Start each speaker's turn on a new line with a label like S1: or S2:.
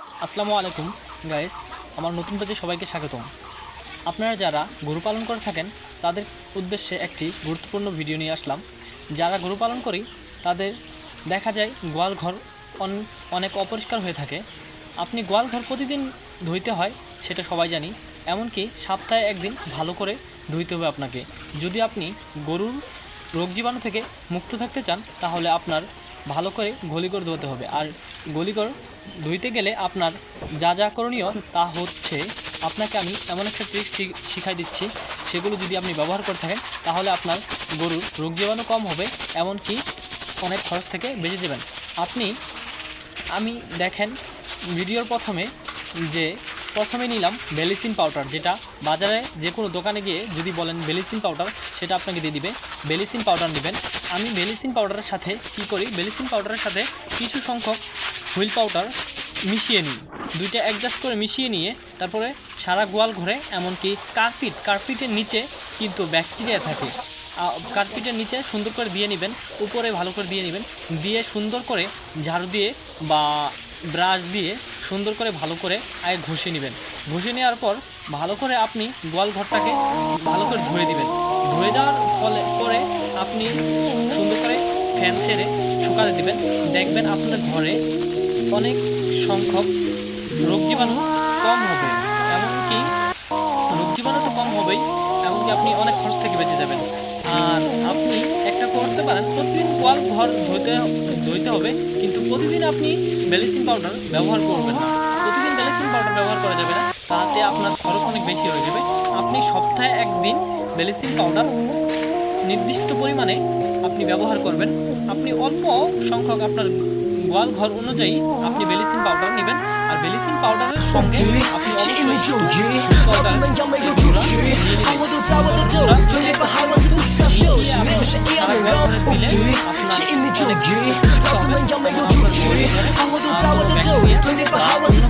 S1: আসসালামু আলাইকুম গাইস আমার নতুন পেজে সবাইকে স্বাগতম। আপনারা যারা গরু পালন করে থাকেন, তাদের উদ্দেশ্যে একটি গুরুত্বপূর্ণ ভিডিও নিয়ে আসলাম। যারা গরু পালন করি, তাদের দেখা যায় গোয়াল ঘর অন- অনেক অপরিষ্কার হয়ে থাকে। আপনি গোয়াল ঘর প্রতিদিন ধুইতে হয়, সেটা সবাই জানি। এমনকি সপ্তাহে একদিন ভালো করে ধুইতে হবে আপনাকে। যদি আপনি গরুর রোগ জীবাণু থেকে মুক্ত থাকতে চান, তাহলে আপনার ভালো করে গলিগর ধুতে হবে। আর গলিগর ধুইতে গেলে আপনার যা যা করণীয় তা হচ্ছে আপনাকে আমি এমন একটা ট্রিক শিখাই দিচ্ছি, সেগুলো যদি আপনি ব্যবহার করে থাকেন, তাহলে আপনার গরুর রোগ জীবাণু কম হবে, এমনকি অনেক খরচ থেকে বেঁচে যাবেন। আপনি, আমি দেখেন, ভিডিওর প্রথমে যে প্রথমে নিলাম বেলিসিন পাউডার, যেটা বাজারে যে কোনো দোকানে গিয়ে যদি বলেন বেলিসিন পাউডার, সেটা আপনাকে দিয়ে দিবে। বেলিসিন পাউডার নেবেন। আমি বেলিসিন পাউডারের সাথে কি করি? বেলিসিন পাউডারের সাথে কিছু সংখ্যক হুইল পাউডার মিশিয়ে নিই। দুইটা অ্যাডজাস্ট করে মিশিয়ে নিয়ে তারপরে সারা গোয়াল ঘরে, এমনকি কার্পিট কার্পিটের নিচে কিন্তু ব্যাকটেরিয়া থাকে। কার্পিটের নিচে সুন্দর করে দিয়ে নেবেন, উপরে ভালো করে দিয়ে নেবেন। দিয়ে সুন্দর করে ঝাড়ু দিয়ে বা ব্রাশ দিয়ে সুন্দর করে ভালো করে আগে ঘষে নেবেন। ঘষে নেওয়ার পর ভালো করে আপনি গোয়াল ঘরটাকে ভালো করে ধুয়ে দিবেন। ধুয়ে দেওয়ার ফলে পরে আপনি সুন্দর করে ফ্যান ছেড়ে শুকাতে দিবেন। দেখবেন আপনার ঘরে অনেক সংখ্যক রোগ জীবাণু কম হবে, এমনকি রোগ জীবাণু তো কম হবেই, এমনকি আপনি অনেক খরচ থেকে বেঁচে যাবেন। আর আপনি একটা করতে পারেন প্রতিদিন গোয়াল ঘর ধুতে ধুইতে হবে কিন্তু প্রতিদিন আপনি ব্যালেন্সিং পাউডার ব্যবহার করবেন না। প্রতিদিন ব্যালেন্সিং পাউডার ব্যবহার করা যাবে না তাতে আপনার খরচ অনেক বেশি হয়ে যাবে। আপনি সপ্তাহে একদিন ব্যালেন্সিং পাউডার নির্দিষ্ট পরিমাণে আপনি ব্যবহার করবেন। আপনি অল্প সংখ্যক আপনার গোয়াল ঘর অনুযায়ী আপনি বেলিসিন পাউডার নেবেন আর বেলিসিন পাউডারের সঙ্গে আপনি অবশ্যই একটু পাউডার গুঁড়া নিয়ে নেবেন। গুঁড়া নিয়ে আপনি সারা গোয়াল ঘরে দিলে আপনার অনেক উপকৃত হবে এবং আপনার গরুর ঘরে আরও ব্যাকটেরিয়া বা অন্য কিছু